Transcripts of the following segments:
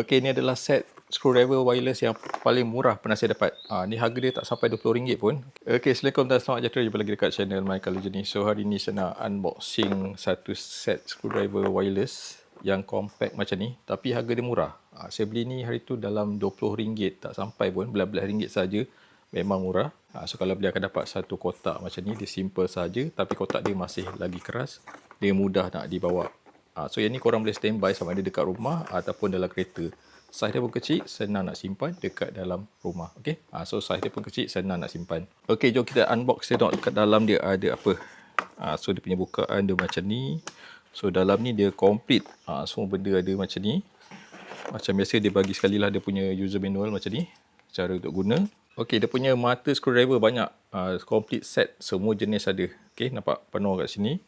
Okey, ni adalah set screwdriver wireless yang paling murah pernah saya dapat. Ha, ni harga dia tak sampai RM20 pun. Okey, Assalamualaikum dan selamat sejahtera jumpa lagi dekat channel My Color Journey. So, hari ni saya nak unboxing satu set screwdriver wireless yang compact macam ni. Tapi harga dia murah. Ha, saya beli ni hari tu dalam RM20. Tak sampai pun, belas-belas ringgit saja. Memang murah. Ha, so, kalau beli akan dapat satu kotak macam ni. Dia simple saja. Tapi kotak dia masih lagi keras. Dia mudah nak dibawa Ha, so yang ni korang boleh standby sama ada dekat rumah ataupun dalam kereta. Saiz dia pun kecil, senang nak simpan dekat dalam rumah. Okay? Ha, so saiz dia pun kecil, senang nak simpan. Okay, jom kita unbox dia tengok dekat dalam dia ada apa. Ha, so dia punya bukaan dia macam ni. So dalam ni dia complete. Ha, semua benda ada macam ni. Macam biasa dia bagi sekali lah dia punya user manual macam ni. Cara untuk guna. Okay, dia punya mata screwdriver banyak. Ha, complete set. Semua jenis ada. Okay, nampak penuh kat sini.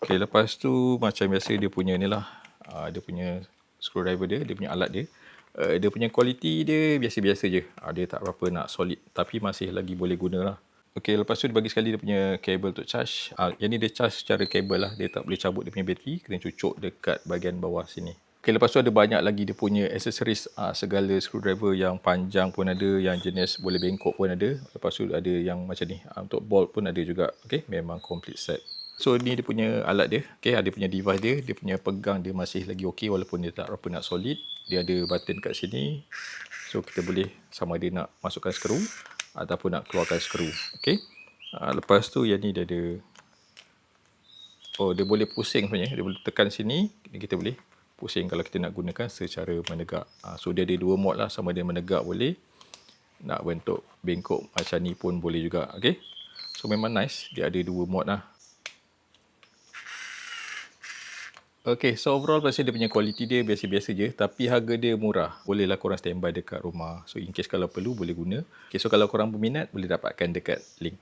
Okay, lepas tu macam biasa dia punya ni lah. Uh, dia punya screwdriver dia, dia punya alat dia. Uh, dia punya kualiti dia biasa-biasa je. Uh, dia tak berapa nak solid. Tapi masih lagi boleh guna lah. Okay, lepas tu dia bagi sekali dia punya kabel untuk charge. Uh, yang ni dia charge secara kabel lah. Dia tak boleh cabut dia punya bateri. Kena cucuk dekat bahagian bawah sini. Okay, lepas tu ada banyak lagi dia punya aksesoris uh, segala screwdriver yang panjang pun ada, yang jenis boleh bengkok pun ada. Lepas tu ada yang macam ni. Uh, untuk bolt pun ada juga. Okay, memang complete set. So ni dia punya alat dia. Okay, ada punya device dia. Dia punya pegang dia masih lagi okey walaupun dia tak berapa nak solid. Dia ada button kat sini. So kita boleh sama dia nak masukkan skru ataupun nak keluarkan skru. Okay. Uh, lepas tu yang ni dia ada Oh, dia boleh pusing sebenarnya. Dia boleh tekan sini. Kita boleh pusing kalau kita nak gunakan secara menegak. Uh, so dia ada dua mod lah. Sama dia menegak boleh. Nak bentuk bengkok macam ni pun boleh juga. Okay. So memang nice. Dia ada dua mod lah. Okay, so overall pasal dia punya kualiti dia biasa-biasa je tapi harga dia murah. Bolehlah korang standby dekat rumah. So in case kalau perlu boleh guna. Okay, so kalau korang berminat boleh dapatkan dekat link.